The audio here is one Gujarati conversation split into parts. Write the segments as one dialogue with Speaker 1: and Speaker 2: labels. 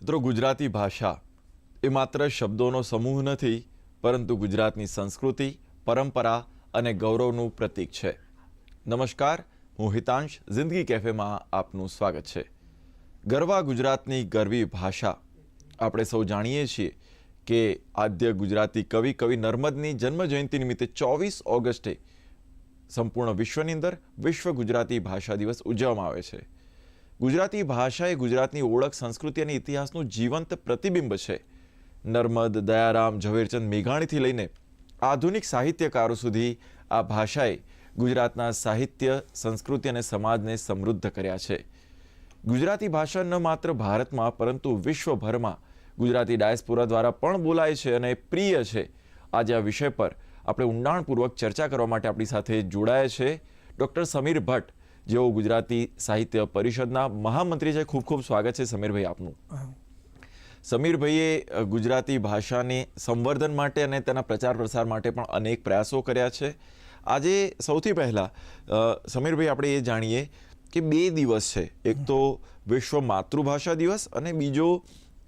Speaker 1: મિત્રો ગુજરાતી ભાષા એ માત્ર શબ્દોનો સમૂહ નથી, પરંતુ ગુજરાતની સંસ્કૃતિ, પરંપરા અને ગૌરવનું પ્રતીક છે. નમસ્કાર, હું હિતાંશ, જિંદગી કેફેમાં આપનું સ્વાગત છે. ગરવા ગુજરાતની ગરવી ભાષા. આપણે સૌ જાણીએ છીએ કે આદ્ય ગુજરાતી કવિ કવિ નર્મદની જન્મજયંતિ નિમિત્તે ચોવીસ ઓગસ્ટે સંપૂર્ણ વિશ્વની અંદર વિશ્વ ગુજરાતી ભાષા દિવસ ઉજવવામાં આવે છે. ગુજરાતી ભાષા એ ગુજરાતની ઓળખ, સંસ્કૃતિ અને ઇતિહાસનું જીવંત પ્રતિબિંબ છે. નર્મદ, દયારામ, ઝવેરચંદ મેઘાણીથી લઈને આધુનિક સાહિત્યકારો સુધી આ ભાષાએ ગુજરાતના સાહિત્ય, સંસ્કૃતિ અને સમાજને સમૃદ્ધ કર્યા છે. ગુજરાતી ભાષા ન માત્ર ભારતમાં, પરંતુ વિશ્વભરમાં ગુજરાતી ડાયસ્પોરા દ્વારા પણ બોલાય છે અને પ્રિય છે. આજે આ વિષય પર આપણે ઊંડાણપૂર્વક ચર્ચા કરવા માટે આપણી સાથે જોડાયા છે ડૉક્ટર સમીર ભટ્ટ, જેઓ ગુજરાતી સાહિત્ય પરિષદના મહામંત્રી છે. ખૂબ ખૂબ સ્વાગત છે સમીરભાઈ આપનું. સમીરભાઈએ ગુજરાતી ભાષાને સંવર્ધન માટે અને તેના પ્રચાર પ્રસાર માટે પણ અનેક પ્રયાસો કર્યા છે. આજે સૌથી પહેલાં સમીરભાઈ, આપણે એ જાણીએ કે બે દિવસ છે. એક તો વિશ્વ માતૃભાષા દિવસ અને બીજો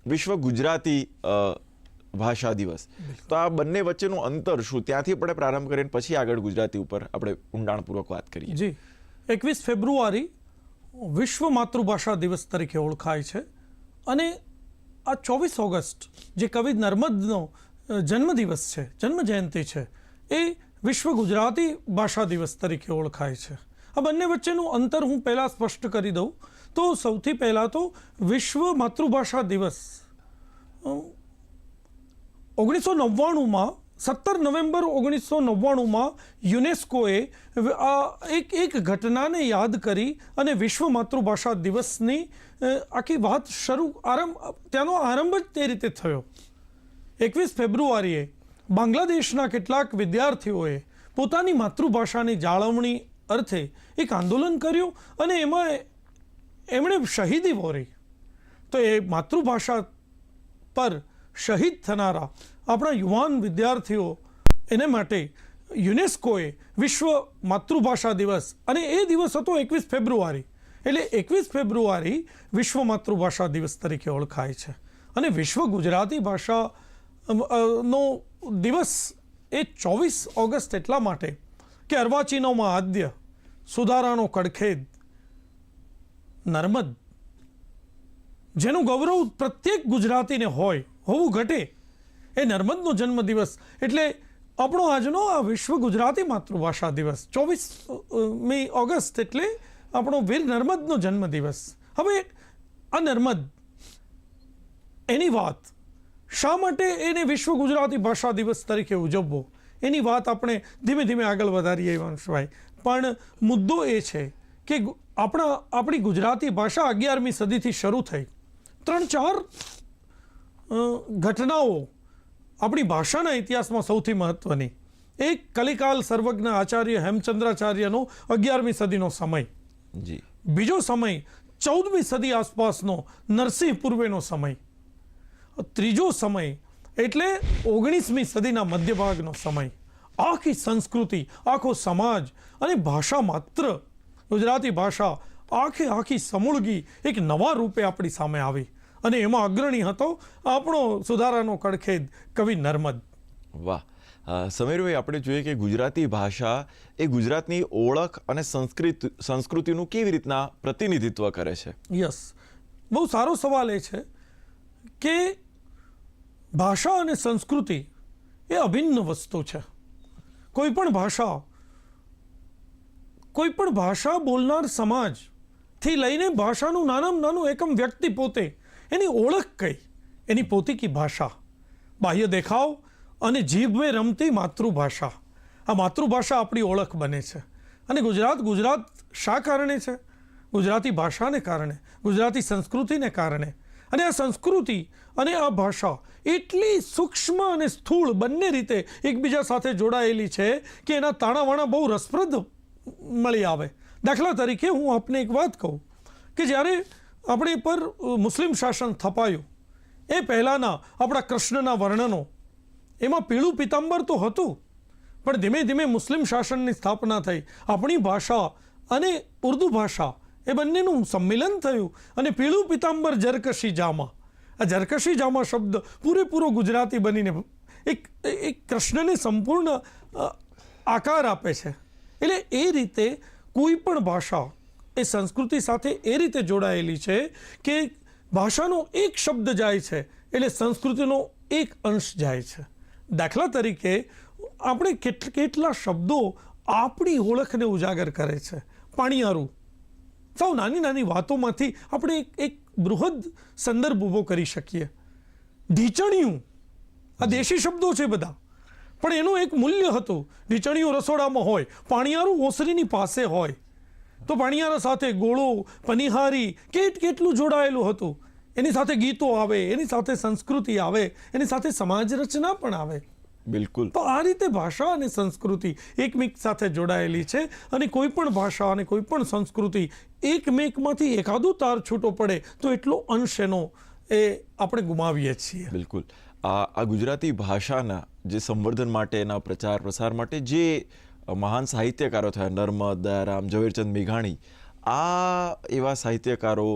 Speaker 1: વિશ્વ ગુજરાતી ભાષા દિવસ. તો આ બંને વચ્ચેનું અંતર શું? ત્યાંથી આપણે પ્રારંભ કરીને પછી આગળ ગુજરાતી ઉપર આપણે ઊંડાણપૂર્વક વાત કરીએ.
Speaker 2: જી. એકવીસ ફેબ્રુઆરી વિશ્વ માતૃભાષા દિવસ તરીકે ઓળખાય છે અને આ ચોવીસ ઓગસ્ટ જે કવિ નર્મદનો જન્મદિવસ છે જન્મ જયંતિ છે, એ વિશ્વ ગુજરાતી ભાષા દિવસ તરીકે ઓળખાય છે. આ બંને વચ્ચેનું અંતર હું પહેલાં સ્પષ્ટ કરી દઉં. તો સૌથી પહેલાં તો વિશ્વ માતૃભાષા દિવસ. ઓગણીસો નવ્વાણુંમાં, સત્તર નવેમ્બર ઓગણીસો નવ્વાણુંમાં યુનેસ્કોએ આ એક એક ઘટનાને યાદ કરી અને વિશ્વ માતૃભાષા દિવસની આખી વાત શરૂ, આરંભ, ત્યાંનો આરંભ જ તે રીતે થયો. એકવીસ ફેબ્રુઆરીએ બાંગ્લાદેશના કેટલાક વિદ્યાર્થીઓએ પોતાની માતૃભાષાની જાળવણી અર્થે એક આંદોલન કર્યું અને એમાં એમણે શહીદી વોરી. તો એ માતૃભાષા પર શહીદ થનારા આપણા યુવાન વિદ્યાર્થીઓ એને માટે યુનેસ્કોએ વિશ્વ માતૃભાષા દિવસ અને એ દિવસ હતો એકવીસ ફેબ્રુઆરી. એટલે એકવીસ ફેબ્રુઆરી વિશ્વ માતૃભાષા દિવસ તરીકે ઓળખાય છે. અને વિશ્વ ગુજરાતી ભાષા નો દિવસ એ ચોવીસ ઓગસ્ટ એટલા માટે કે અર્વાચીનોમાં આદ્ય, સુધારાનો કડખેદ, નર્મદ, જેનું ગૌરવ પ્રત્યેક ગુજરાતીને હોય, હોવું ઘટે. એ નર્મદનો જન્મદિવસ એટલે આપણો આજનો આ વિશ્વ ગુજરાતી માતૃભાષા દિવસ. ચોવીસ મી ઓગસ્ટ એટલે આપણો વીર નર્મદનો જન્મદિવસ. હવે આ નર્મદ, એની વાત શા માટે એને વિશ્વ ગુજરાતી ભાષા દિવસ તરીકે ઉજવવો? એની વાત આપણે ધીમે ધીમે આગળ વધારીએ વંશભાઈ પણ મુદ્દો એ છે કે આપણા આપણી ગુજરાતી ભાષા અગિયારમી સદીથી શરૂ થઈ. ત્રણ ચાર ઘટનાઓ આપણી ભાષાના ઇતિહાસમાં સૌથી મહત્વની. એક કલિકાલ સર્વજ્ઞ આચાર્ય હેમચંદ્રાચાર્યનો અગિયારમી સદીનો સમય.
Speaker 1: જી.
Speaker 2: બીજો સમય ચૌદમી સદી આસપાસનો નરસિંહ પૂર્વેનો સમય. ત્રીજો સમય એટલે ઓગણીસમી સદીના મધ્યભાગનો સમય. આખી સંસ્કૃતિ આખો સમાજ અને ભાષા માત્ર. ગુજરાતી ભાષા આખી આખી સમૂળગી એક નવા રૂપે આપણી સામે આવી. અને એમાં અગ્રણી હતો આપણો સુધારાનો કડખેદ કવિ નર્મદ.
Speaker 1: વાહ. સમીરભાઈ આપણે જોઈએ કે ગુજરાતી ભાષા એ ગુજરાતની ઓળખ અને સંસ્કૃત સંસ્કૃતિનું કેવી રીતના પ્રતિનિધિત્વ કરે છે?
Speaker 2: યસ. બહુ સારો સવાલ એ છે કે ભાષા અને સંસ્કૃતિ એ અભિન્ન વસ્તુ છે. કોઈ પણ ભાષા, કોઈ પણ ભાષા બોલનાર સમાજથી લઈને ભાષાનું નાનામાં નાનું એકમ વ્યક્તિ પોતે એની ઓળખ કઈ, એની પોતીકી ભાષા. બાહ્ય દેખાવ અને જીભે રમતી માતૃભાષા. આ માતૃભાષા આપણી ઓળખ બને છે. અને ગુજરાત ગુજરાત શા કારણે છે? ગુજરાતી ભાષાને કારણે, ગુજરાતી સંસ્કૃતિને કારણે. અને આ સંસ્કૃતિ અને આ ભાષા એટલી સૂક્ષ્મ અને સ્થૂળ બંને રીતે એકબીજા સાથે જોડાયેલી છે કે એના તાણાવાણા બહુ રસપ્રદ મળી આવે. દાખલા તરીકે હું આપને એક વાત કહું કે જ્યારે આપણી પર મુસ્લિમ શાસન થપાયું, એ પહેલાંના આપણા કૃષ્ણના વર્ણનો, એમાં પીળું પિતાંબર તો હતું, પણ ધીમે ધીમે મુસ્લિમ શાસનની સ્થાપના થઈ. આપણી ભાષા અને ઉર્દુ ભાષા એ બંનેનું સંમિલન થયું અને પીળું પિતાંબર જરકશી જામા. આ જરકશી જામા શબ્દ પૂરેપૂરો ગુજરાતી બનીને એક એક કૃષ્ણને સંપૂર્ણ આકાર આપે છે. એટલે એ રીતે કોઈ પણ ભાષા એ સંસ્કૃતિ સાથે એ રીતે જોડાયેલી છે કે ભાષાનો એક શબ્દ જાય છે એટલે સંસ્કૃતિનો એક અંશ જાય છે. દાખલા તરીકે આપણે કેટલા શબ્દો આપણી ઓળખને ઉજાગર કરે છે. પાણીયારું. સાવ નાની નાની વાતોમાંથી આપણે એક બૃહદ સંદર્ભ ઊભો કરી શકીએ. ઢીચણિયું. આ દેશી શબ્દો છે બધા. પણ એનું એક મૂલ્ય હતું. ઢીચણિયું રસોડામાં હોય, પાણિયારું ઓસરીની પાસે હોય. તો પાણિયારા સાથે ગોળો, પનિહારી, કેટ કેટલું જોડાયેલું હતું. એની સાથે ગીતો આવે, એની સાથે સંસ્કૃતિ આવે, એની સાથે સમાજ રચના પણ આવે.
Speaker 1: બિલકુલ.
Speaker 2: તો આ રીતે ભાષા અને સંસ્કૃતિ એકમેક સાથે જોડાયેલી છે અને કોઈ પણ ભાષા અને કોઈ પણ સંસ્કૃતિ એકમેકમાંથી એકાદો તાર છૂટો પડે તો એટલો અંશ એનો એ આપણે ગુમાવીએ છીએ.
Speaker 1: બિલકુલ. આ આ ગુજરાતી ભાષાના જે સંવર્ધન માટે એના પ્રચાર પ્રસાર માટે જે મહાન સાહિત્યકારો થયા નર્મદ દયારામ ઝવેરચંદ મેઘાણી આ એવા સાહિત્યકારો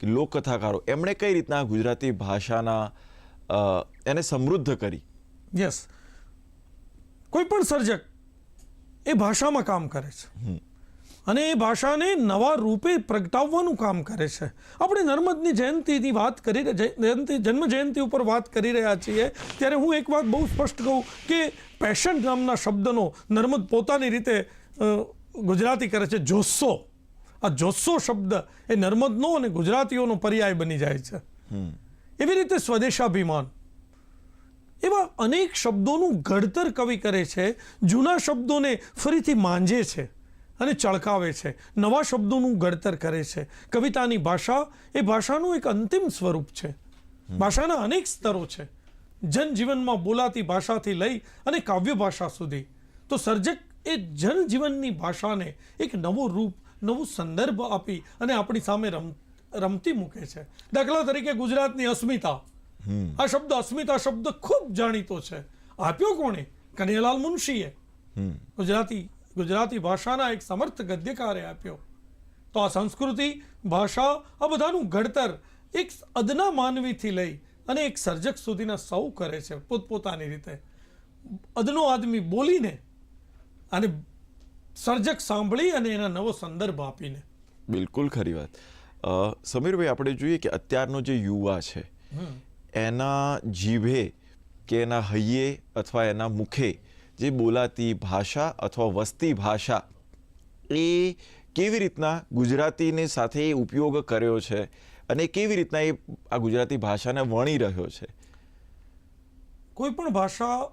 Speaker 1: કે લોકકથાકારો એમણે કઈ રીતના ગુજરાતી ભાષાના એને સમૃદ્ધ કરી?
Speaker 2: યસ કોઈ પણ સર્જક એ ભાષામાં કામ કરે છે. અને એ ભાષાને નવા રૂપે પ્રગટાવવાનું કામ કરે છે. આપણે નર્મદની જયંતિની વાત કરી જયંતિ જન્મ જયંતિ ઉપર વાત કરી રહ્યા છીએ. ત્યારે હું એક વાત બહુ સ્પષ્ટ કહું કે પેશન નામના શબ્દનો નર્મદ પોતાની રીતે ગુજરાતી કરે છે જોસ્સો. આ જોસ્સો શબ્દ એ નર્મદનો અને ગુજરાતીઓનો પર્યાય બની જાય છે. એવી રીતે સ્વદેશાભિમાન. એવા અનેક શબ્દોનું ઘડતર કવિ કરે છે જૂના શબ્દોને ફરીથી માંજે છે અને ચળકાવે છે. નવા શબ્દોનું ઘડતર કરે છે. કવિતાની ભાષા એ ભાષાનું એક અંતિમ સ્વરૂપ છે. ભાષાના અનેક સ્તરો છે. જનજીવનમાં બોલાતી ભાષાથી લઈ અને કાવ્ય ભાષા સુધી. તો સર્જક એ જનજીવનની ભાષાને એક નવો રૂપ નવું સંદર્ભ આપી અને આપણી સામે રમ રમતી મૂકે છે. દાખલા તરીકે ગુજરાતની અસ્મિતા. આ શબ્દ અસ્મિતા શબ્દ ખૂબ જાણીતો છે. આપ્યો કોણે? કનૈયાલાલ મુનશીએ. ગુજરાતી ગુજરાતી ભાષાના એક સમર્થ ગદ્યકારે આપ્યો. તો આ સંસ્કૃતિ ભાષા આ બધાનું ઘડતર એક અદના માનવીથી લઈ અને એક સર્જક સુધીના સૌ કરે છે પોતપોતાની રીતે. અદનો આદમી બોલીને અને સર્જક સાંભળી અને એના નવો સંદર્ભ આપીને.
Speaker 1: બિલકુલ ખરી વાત. સમીરભાઈ આપણે જોઈએ કે અત્યારનો જે યુવા છે એના જીભે કે એના હૈયે અથવા એના મુખે જે બોલાતી ભાષા અથવા વસ્તી ભાષા એ કેવી રીતના ગુજરાતીની સાથે ઉપયોગ કર્યો છે અને કેવી રીતના એ આ ગુજરાતી ભાષાને વણી રહ્યો છે?
Speaker 2: કોઈ પણ ભાષા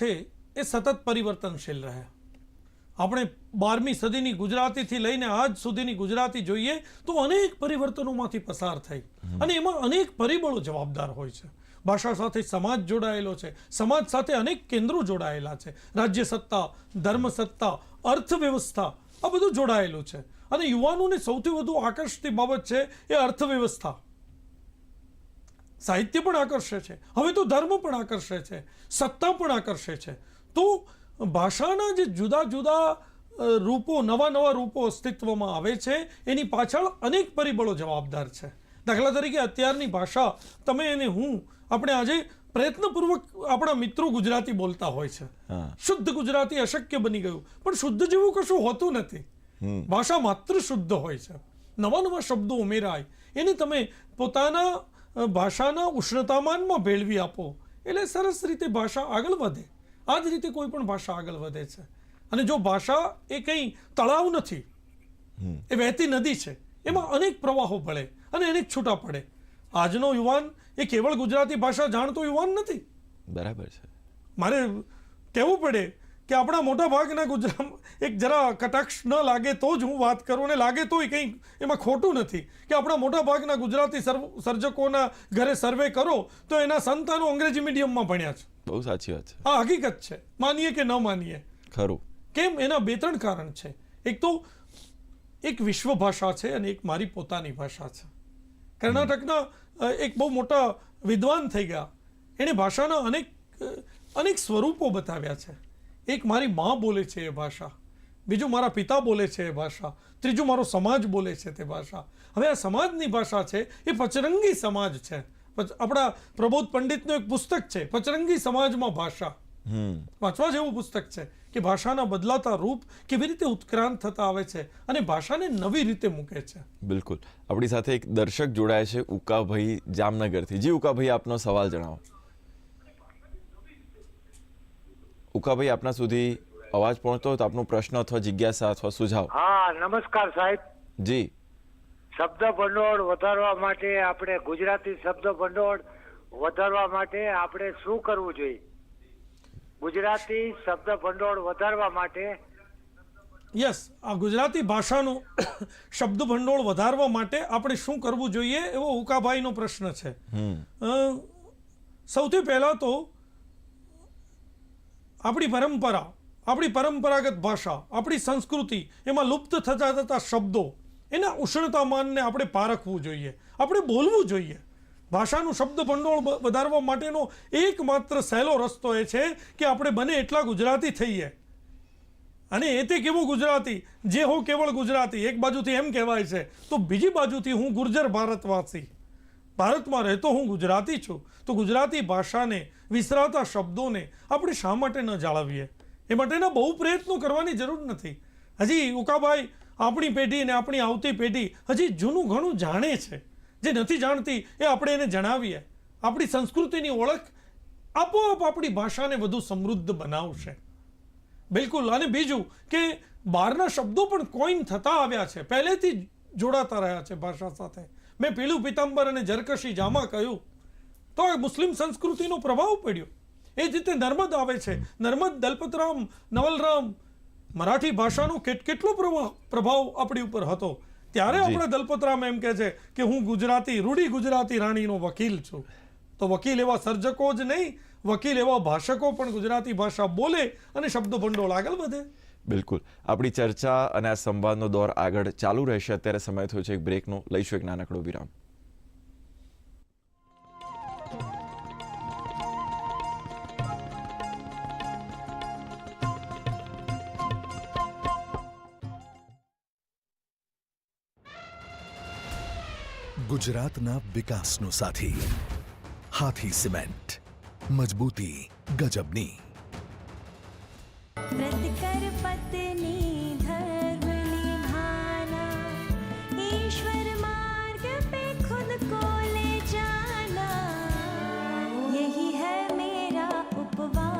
Speaker 2: છે એ સતત પરિવર્તનશીલ રહે. આપણે બારમી સદીની ગુજરાતીથી લઈને આજ સુધીની ગુજરાતી જોઈએ તો અનેક પરિવર્તનોમાંથી પસાર થઈ. અને એમાં અનેક પરિબળો જવાબદાર હોય છે. ભાષા સાથે સમાજ જોડાયેલો છે. સમાજ સાથે અનેક કેન્દ્રો જોડાયેલા છે. રાજ્ય સત્તા ધર્મ સત્તા અર્થવ્યવસ્થા આ બધું જોડાયેલું છે. અને યુવાનોને સૌથી વધુ આકર્ષતી બાબત છે એ અર્થવ્યવસ્થા. સાહિત્ય પણ આકર્ષે છે. હવે તો ધર્મ પણ આકર્ષે છે. સત્તા પણ આકર્ષે છે. તો ભાષાના જે જુદા જુદા રૂપો નવા નવા રૂપો અસ્તિત્વમાં આવે છે એની પાછળ અનેક પરિબળો જવાબદાર છે. દાખલા તરીકે અત્યારની ભાષા તમે અને હું આપણે આજે પ્રયત્નપૂર્વક આપણા મિત્રો ગુજરાતી બોલતા હોય છે. શુદ્ધ ગુજરાતી અશક્ય બની ગયું. પણ શુદ્ધ જેવું કશું હોતું નથી. ભાષા માત્ર શુદ્ધ હોય છે. નવા નવા શબ્દો ઉમેરાય. એને તમે પોતાના ભાષાના ઉષ્ણતામાનમાં ભેળવી આપો. એટલે સરસ રીતે ભાષા આગળ વધે. આ જ રીતે કોઈ પણ ભાષા આગળ વધે છે. અને જો ભાષા એ કંઈ તળાવ નથી એ વહેતી નદી છે એમાં અનેક પ્રવાહો ભળે અને અનેક છૂટા પડે. આજનો યુવાન એ કેવળ ગુજરાતી ભાષા જાણતો યુવાન નથી.
Speaker 1: બરાબર છે.
Speaker 2: મારે કહેવું પડે કે આપણા મોટા ભાગના ગુજરાત એક જરા કટાક્ષ ન લાગે તો જ હું વાત કરું અને લાગે તોય કંઈ એમાં ખોટું નથી. કે આપણા મોટા ભાગના ગુજરાતી સર્વ- સર્જકોના ઘરે સર્વે કરો તો એના સંતાનો અંગ્રેજી મીડિયમમાં ભણ્યા છે.
Speaker 1: બહુ સાચી વાત છે.
Speaker 2: આ હકીકત છે. માનીએ કે ન માનીએ?
Speaker 1: ખરું.
Speaker 2: કેમ? એના બે ત્રણ કારણ છે. એક તો એક વિશ્વ ભાષા છે અને એક મારી પોતાની ભાષા છે. કર્ણાટકના એક બહુ મોટા વિદ્વાન થઈ ગયા. એણે ભાષાના અનેક અનેક સ્વરૂપો બતાવ્યા છે. એક મારી મા બોલે છે એ ભાષા. બીજું મારા પિતા બોલે છે એ ભાષા. ત્રીજું મારો સમાજ બોલે છે તે ભાષા. હવે આ સમાજની ભાષા છે એ પચરંગી સમાજ છે. આપણા પ્રબોધ પંડિતનું એક પુસ્તક છે પચરંગી સમાજમાં ભાષા. વાંચવા જેવું પુસ્તક છે કે ભાષાના બદલાતા રૂપ કેવી રીતે ઉત્ક્રાંત થતા આવે છે અને ભાષાને નવી રીતે મૂકે છે.
Speaker 1: બિલકુલ. આપણી સાથે એક દર્શક જોડાય છે ઉકાભાઈ જામનગરથી. જી ઉકાભાઈ આપનો સવાલ જણાવો. ઉકાભાઈ આપના સુધી અવાજ પહોંચતો હોય તો આપનો પ્રશ્ન અથવા જિજ્ઞાસા અથવા સુઝાવ.
Speaker 3: હા નમસ્કાર સાહેબ.
Speaker 1: જી.
Speaker 3: શબ્દ ભંડોળ વધારવા માટે આપણે ગુજરાતી શબ્દ ભંડોળ વધારવા માટે આપણે શું કરવું જોઈએ? ગુજરાતી શબ્દ ભંડોળ વધારવા માટે
Speaker 2: યસ આ ગુજરાતી ભાષાનું શબ્દ ભંડોળ વધારવા માટે આપણે શું કરવું જોઈએ એવો ઉકાભાઈનો પ્રશ્ન છે. સૌથી પહેલાં તો આપણી પરંપરા આપણી પરંપરાગત ભાષા આપણી સંસ્કૃતિ એમાં લુપ્ત થતા થતા શબ્દો એના ઉષ્ણતામાનને આપણે પારખવું જોઈએ, આપણે બોલવું જોઈએ. ભાષાનું શબ્દ ભંડોળ વધારવા માટેનો એકમાત્ર સહેલો રસ્તો એ છે કે આપણે બને એટલા ગુજરાતી થઈએ. અને એ તે કેવું ગુજરાતી? જે હો કેવળ ગુજરાતી. એક બાજુથી એમ કહેવાય છે, તો બીજી બાજુથી હું ગુર્જર ભારતવાસી. ભારતમાં રહેતો હું ગુજરાતી છું. તો ગુજરાતી ભાષાને, વિસરાતા શબ્દોને આપણે શા માટે ન જાળવીએ? એ માટેના બહુ પ્રયત્નો કરવાની જરૂર નથી. હજી ઉકાભાઈ આપણી પેઢી અને આપણી આવતી પેઢી હજી જૂનું ઘણું જાણે છે. જે નથી જાણતી એ આપણે એને જણાવીએ. આપણી સંસ્કૃતિની ઓળખ આપોઆપ આપણી ભાષાને વધુ સમૃદ્ધ બનાવશે. બિલકુલ. અને બીજું કે બહારના શબ્દો પણ કોઈન થતા આવ્યા છે. પહેલેથી જોડાતા રહ્યા છે ભાષા સાથે. મેં પીલું પિતાંબર અને જરકશી જામા કહ્યું. તો આ મુસ્લિમ સંસ્કૃતિનો પ્રભાવ પડ્યો. એ જ રીતે નર્મદ આવે છે. નર્મદ દલપતરામ, નવલરામ મરાઠી ભાષાનો કેટ કેટલો પ્રભાવ આપણી ઉપર હતો? ત્યારે. આપણે દલપતરામ એમ કહે છે કે હું ગુજરાતી રૂઢી ગુજરાતી રાણીનો વકીલ છું. તો વકીલ એવા સર્જકો જ નહીં વકીલ એવા ભાષકો પણ ગુજરાતી ભાષા બોલે અને શબ્દ ભંડોળ આગળ વધે.
Speaker 1: બિલકુલ. આપણી ચર્ચા અને આ સંવાદનો દોર આગળ ચાલુ રહેશે. અત્યારે સમય થયો છે એક બ્રેકનો. લઈશું એક નાનકડો વિરામ.
Speaker 4: ગુજરાતના વિકાસનો સાથી હાથી સિમેન્ટ મજબૂતી ગજબની
Speaker 5: व्रत कर पत्नी धर्म निभाना ईश्वर मार्ग पे खुद को ले जाना यही है मेरा उपवास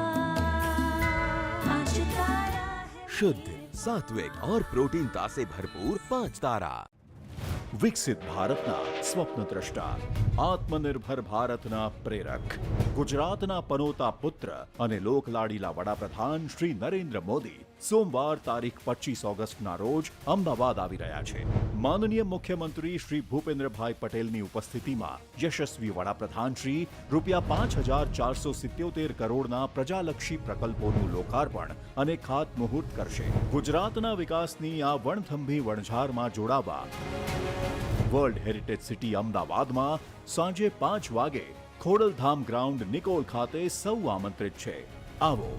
Speaker 5: आज तारा है
Speaker 6: शुद्ध सात्विक और प्रोटीनता से भरपूर पांच तारा
Speaker 7: વિકસિત ભારતના સ્વપ્ન દ્રષ્ટા. આત્મનિર્ભર ભારતના પ્રેરક. ગુજરાતના પનોતા પુત્ર અને લોકલાડીલા વડાપ્રધાન શ્રી નરેન્દ્ર મોદી સોમવાર તારીખ પચીસ ઓગસ્ટના રોજ અમદાવાદ આવી રહ્યા છે. માનનીય મુખ્યમંત્રી શ્રી ભૂપેન્દ્રભાઈ પટેલની ઉપસ્થિતિમાં યશસ્વી વડાપ્રધાન શ્રી રૂપિયા પાંચ હજાર ચારસો સિત્યોતેર કરોડના પ્રજાલક્ષી પ્રકલ્પોનું લોકાર્પણ અને ખાતમુહૂર્ત કરશે. ગુજરાતના વિકાસની આ વણથંભી વણઝારમાં જોડાવા વર્લ્ડ હેરિટેજ સિટી અમદાવાદમાં સાંજે પાંચ વાગે ખોડલધામ ગ્રાઉન્ડ નિકોલ ખાતે સૌ આમંત્રિત છે. આવો.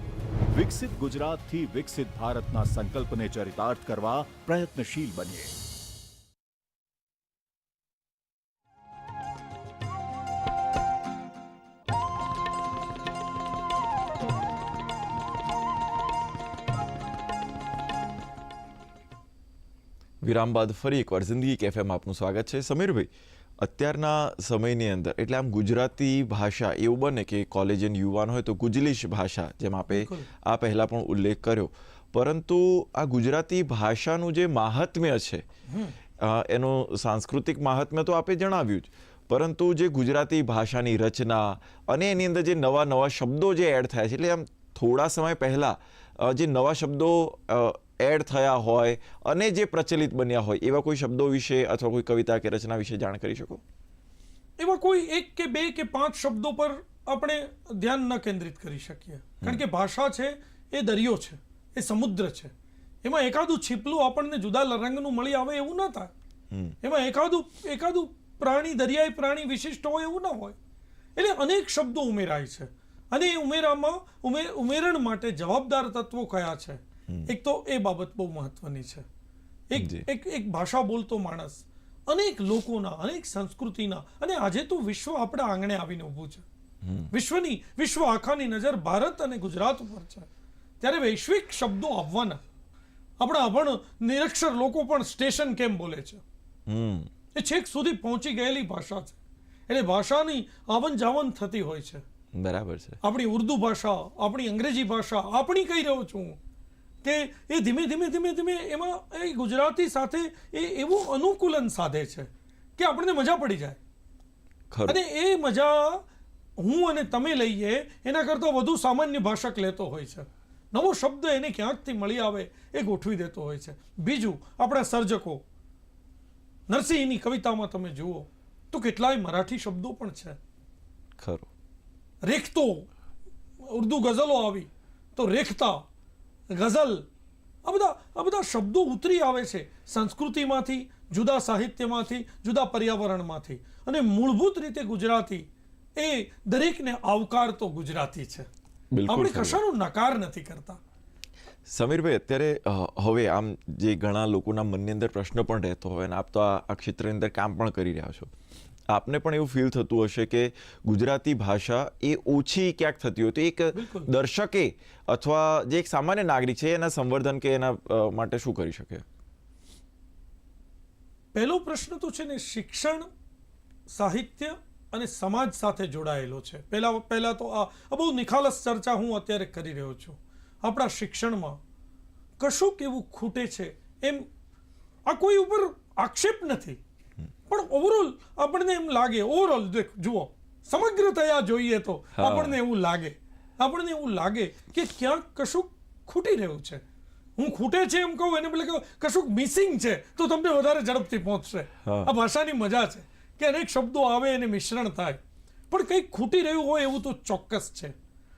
Speaker 7: વિકસિત ગુજરાતથી વિકસિત ભારતના સંકલ્પને ચરિતાર્થ કરવા પ્રયત્નશીલ બનીએ.
Speaker 1: વિરામ બાદ ફરી એકવાર જિંદગી કેફેમાં આપનું સ્વાગત છે. સમીરભાઈ અત્યારના સમયની અંદર એટલે આમ ગુજરાતી ભાષા એવું બને કે કોલેજિયન યુવાન હોય તો ગુજલીશ ભાષા જેમ આપે આ પહેલાં પણ ઉલ્લેખ કર્યો. પરંતુ આ ગુજરાતી ભાષાનું જે મહાત્મ્ય છે એનું સાંસ્કૃતિક મહાત્મ્ય તો આપે જણાવ્યું જ. પરંતુ જે ગુજરાતી ભાષાની રચના અને એની અંદર જે નવા નવા શબ્દો જે એડ થયા છે એટલે આમ થોડા સમય પહેલાં જે નવા શબ્દો એડ થયા હોય અને જે પ્રચલિત બન્યા હોય એવા કોઈ શબ્દો વિશે અથવા કોઈ કવિતા કે રચના વિશે જાણ કરી શકો?
Speaker 2: એવા કોઈ એક કે બે કે પાંચ શબ્દો પર આપણે ધ્યાન ન કેન્દ્રિત કરી શકીએ. કારણ કે ભાષા છે એ દરિયો છે એ સમુદ્ર છે. એમાં એકાદું છીપલું આપણને જુદા રંગનું મળી આવે એવું ન થાય. એમાં એકાદું એકાદું પ્રાણી દરિયાઈ પ્રાણી વિશિષ્ટ હોય એવું ના હોય. એટલે અનેક શબ્દો ઉમેરાય છે. અને એ ઉમેરામાં ઉમેરણ માટે જવાબદાર તત્વો કયા છે? એક તો એ બાબત બહુ મહત્વની છે. એક એક એક ભાષા બોલતો માણસ અનેક લોકોના અનેક સંસ્કૃતિના અને આજે તો વિશ્વ આપણા આંગણે આવીને ઊભું છે. વિશ્વની વિશ્વ આખાની નજર ભારત અને ગુજરાત ઉપર છે. ત્યારે વૈશ્વિક શબ્દો આવવાના. આપણા પણ નિરક્ષર લોકો પણ સ્ટેશન કેમ બોલે છે? એ છેક સુધી પહોંચી ગયેલી ભાષા છે. એટલે ભાષાની આવન જાવન થતી હોય છે.
Speaker 1: બરાબર છે.
Speaker 2: આપણી ઉર્દુ ભાષા આપણી અંગ્રેજી ભાષા આપણી કહી રહ્યો છું હું. કે એ ધીમે ધીમે ધીમે ધીમે એમાં એ ગુજરાતી સાથે એ એવું અનુકૂલન સાધે છે કે આપણને મજા પડી જાય. અને એ મજા હું અને તમે લઈએ એના કરતાં વધુ સામાન્ય ભાષક લેતો હોય છે. નવો શબ્દ એને ક્યાંકથી મળી આવે એ ગોઠવી દેતો હોય છે. બીજું આપણા સર્જકો. નરસિંહની કવિતામાં તમે જુઓ તો કેટલાય મરાઠી શબ્દો પણ છે.
Speaker 1: ખરું.
Speaker 2: રેખતો. ઉર્દુ ગઝલો આવી તો રેખતા. ગઝલ. આ બધા આ બધા શબ્દો ઉતરી આવે છે સંસ્કૃતિમાંથી જુદા સાહિત્યમાંથી જુદા પર્યાવરણમાંથી. અને મૂળભૂત રીતે ગુજરાતી એ દરેકને આવકારતો ગુજરાતી છે. આપણે કશાનો નકાર નથી કરતા.
Speaker 1: સમીરભાઈ અત્યારે હવે આમ જે ઘણા લોકોના મનની અંદર પ્રશ્ન પણ રહેતો હોય અને આપ તો આ આ ક્ષેત્રની અંદર કામ પણ કરી રહ્યા છો. આપને પણ એવું ફીલ થતું હશે કે ગુજરાતી ભાષા એ ઓછી ક્યાંક થતી હોય તો એક દર્શકે અથવા જે એક સામાન્ય નાગરિક છે એના સંવર્ધન કે એના માટે શું કરી શકે?
Speaker 2: પહેલો પ્રશ્ન તો છે ને શિક્ષણ સાહિત્ય અને સમાજ સાથે જોડાયેલો છે. પહેલા પહેલા તો આ બહુ નિખાલસ ચર્ચા હું અત્યારે કરી રહ્યો છું. આપણા શિક્ષણમાં કશુંક એવું ખૂટે છે એમ આ કોઈ ઉપર આક્ષેપ નથી. પણ ઓવરઓલ આપણને એમ લાગે ઓવરઓલ જુઓ સમગ્રતયા જોઈએ તો આપણને એવું લાગે આપણને એવું લાગે કે ક્યાંક કશું ખૂટી રહ્યું છે. હું ખૂટે છે એમ કહું એને બદલે કશુંક મિસિંગ છે તો તમને વધારે ઝડપથી પહોંચશે. આ ભાષાની મજા છે કે અનેક શબ્દો આવે અને મિશ્રણ થાય. પણ કંઈક ખૂટી રહ્યું હોય એવું તો ચોક્કસ છે.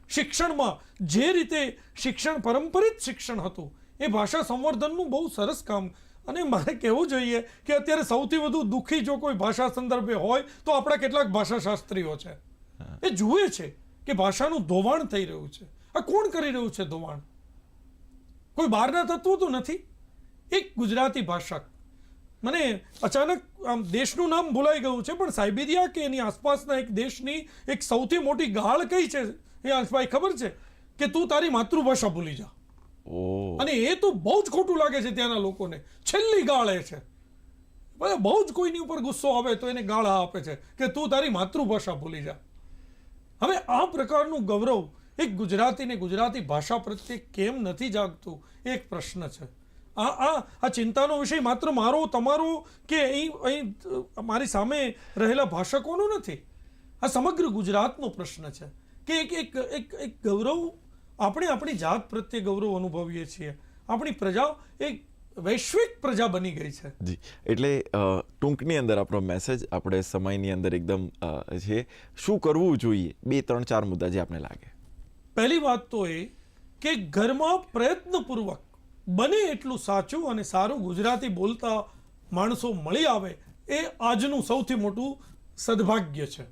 Speaker 2: શિક્ષણમાં જે રીતે શિક્ષણ પરંપરિત શિક્ષણ હતું એ ભાષા સંવર્ધનનું બહુ સરસ કામ અને મારે કહેવું જોઈએ કે અત્યારે સૌથી વધુ દુઃખી જો કોઈ ભાષા સંદર્ભે હોય તો આપણા કેટલાક ભાષાશાસ્ત્રીઓ છે. એ જુએ છે કે ભાષાનું ધોવાણ થઈ રહ્યું છે. આ કોણ કરી રહ્યું છે ધોવાણ? કોઈ બહારના તત્વો તો નથી? એક ગુજરાતી ભાષક. મને અચાનક આમ દેશનું નામ ભૂલાઈ ગયું છે પણ સાઇબેરિયા કે એની આસપાસના એક દેશની એક સૌથી મોટી ગાળ કઈ છે? એ અંશભાઈ ખબર છે? કે તું તારી માતૃભાષા ભૂલી જા. અને એ તો બહુ જ ખોટું લાગે છે ત્યાંના લોકોને. છેલ્લી ગાળે છે. બહુ જ કોઈની ઉપર ગુસ્સો આવે તો એને ગાળા આપે છે કે તું તારી માતૃભાષા ભૂલી જા. હવે આ પ્રકારનું ગૌરવ એક ગુજરાતીને ગુજરાતી ભાષા પ્રત્યે કેમ નથી જાગતું? એક પ્રશ્ન છે. આ આ આ ચિંતાનો વિષય માત્ર મારો, તમારો કે અહીં અહીં મારી સામે રહેલા ભાષકોનો નથી? આ સમગ્ર ગુજરાતનો પ્રશ્ન છે. કે એક એક એક એક ગૌરવ આપણે આપણી જાત પ્રત્યે ગૌરવ અનુભવીએ છીએ. આપણી પ્રજા એક વૈશ્વિક પ્રજા બની ગઈ છે.
Speaker 1: જી એટલે ટૂંકની અંદર આપણો મેસેજ આપણે સમયની અંદર એકદમ છે શું કરવું જોઈએ બે ત્રણ ચાર મુદ્દા જે આપને લાગે.
Speaker 2: પહેલી વાત તો એ કે ઘરમાં પ્રયત્નપૂર્વક બને એટલું સાચું અને સારું ગુજરાતી બોલતા માણસો મળી આવે એ આજનું સૌથી મોટું સદભાગ્ય છે.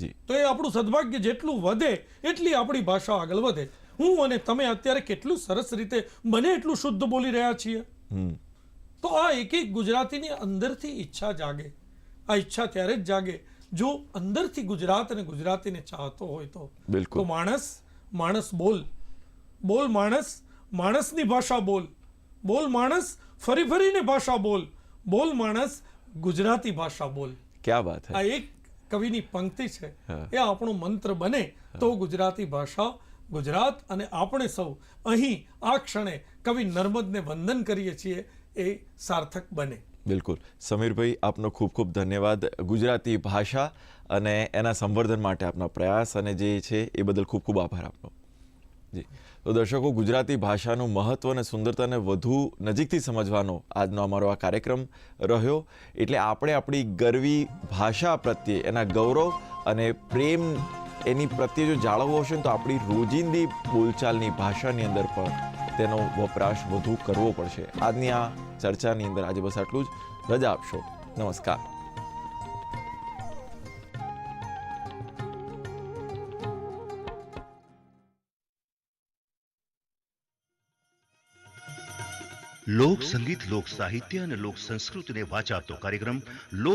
Speaker 1: જી.
Speaker 2: તો એ આપણું સદભાગ્ય જેટલું વધે એટલી આપણી ભાષા આગળ વધે. હું અને તમે અત્યારે કેટલું સરસ રીતે બને એટલું શુદ્ધ બોલી રહ્યા છીએ. તો આ એક એક ગુજરાતીની અંદરથી ઈચ્છા જાગે. આ ઈચ્છા ત્યારે જ જાગે જો અંદરથી ગુજરાત અને ગુજરાતીને ચાહતો હોય તો. તો માણસ માણસ બોલ. બોલ માણસ માણસની ભાષા બોલ. બોલ માણસ ફરી ફરીને ભાષા બોલ. બોલ માણસ ગુજરાતી ભાષા બોલ.
Speaker 1: ક્યાં વાત
Speaker 2: આ એક કવિની પંક્તિ છે. એ આપણો મંત્ર બને તો ગુજરાતી ભાષા ગુજરાત અને આપણે સૌ અહીં આ ક્ષણે કવિ નર્મદને વંદન કરીએ છીએ એ સાર્થક બને.
Speaker 1: બિલકુલ. સમીરભાઈ, આપનો ખૂબ ખૂબ ધન્યવાદ. ગુજરાતી ભાષા અને એના સંવર્ધન માટે આપના પ્રયાસ અને જે છે એ બદલ ખૂબ ખૂબ આભાર આપનો. જી. તો દર્શકો, ગુજરાતી ભાષાનું મહત્વ અને સુંદરતાને વધુ નજીકથી સમજવાનો આજનો અમારો આ કાર્યક્રમ રહ્યો. એટલે આપણે આપણી ગરવી ભાષા પ્રત્યે એના ગૌરવ અને પ્રેમ એની પ્રત્યે જો જાળવવો હશે તો આપણી રોજિંદી બોલચાલની ભાષાની અંદર પણ તેનો વપરાશ વધુ કરવો પડશે. આજની આ ચર્ચાની અંદર આજે બસ આટલું જ. રજા આપશો. નમસ્કાર.
Speaker 8: લોક સંગીત લોક સાહિત્ય અને લોક સંસ્કૃતિને વાચાવતો કાર્યક્રમ લોક